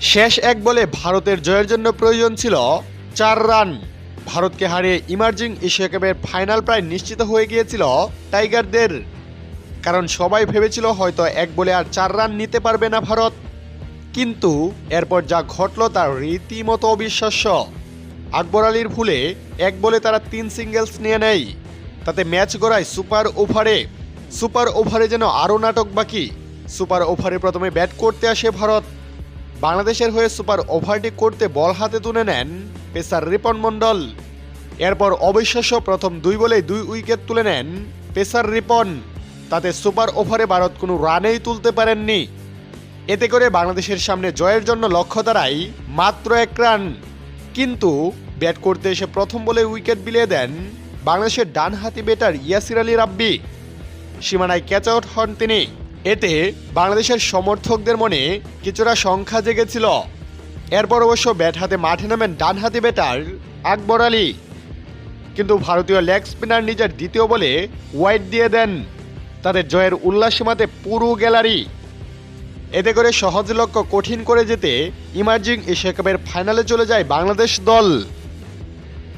শেষ এক বলে ভারতের জয়ের জন্য প্রয়োজন ছিল চার রান। ভারতকে হারিয়ে ইমার্জিং এশিয়া কাপের ফাইনাল প্রায় নিশ্চিত হয়ে গিয়েছিল টাইগারদের। কারণ সবাই ভেবেছিল হয়তো এক বলে আর চার রান নিতে পারবে না ভারত। কিন্তু এরপর যা ঘটল তা রীতিমতো অবিশ্বাস্য। আকবর আলীর ভুলে এক বলে তারা তিন সিঙ্গেলস নিয়ে নেয়। তাতে ম্যাচ গড়ায় সুপার ওভারে সুপার ওভারে যেন আরও নাটক বাকি। সুপার ওভারে প্রথমে ব্যাট করতে আসে ভারত। বাংলাদেশের হয়ে সুপার ওভারটি করতে বল হাতে তুলে নেন পেসার রিপন মণ্ডল। এরপর অবিশ্বাস্য প্রথম দুই বলে দুই উইকেট তুলে নেন পেসার রিপন। তাতে সুপার ওভারে ভারত কোনো রানেই তুলতে পারেননি। এতে করে বাংলাদেশের সামনে জয়ের জন্য লক্ষ্য দাঁড়ায় মাত্র এক রান। কিন্তু ব্যাট করতে এসে প্রথম বলে উইকেট বিলিয়ে দেন বাংলাদেশের ডানহাতি ব্যাটার ইয়াসির আলী রাব্বি। সীমানায় ক্যাচ আউট হন তিনি। এতে বাংলাদেশের সমর্থকদের মনে কিছুটা সংখ্যা জেগেছিল। এরপর অবশ্য ব্যাট হাতে মাঠে নামেন ডানহাতি ব্যাটার আকবর আলী। কিন্তু ভারতীয় লেগ স্পিনার নিজের দ্বিতীয় বলে ওয়াইড দিয়ে দেন। তাদের জয়ের উল্লাস সীমাতে পুরো গ্যালারি। এতে করে সহজ লক্ষ্য কঠিন করে যেতে ইমার্জিং এশিয়া কাপের ফাইনালে চলে যায় বাংলাদেশ দল।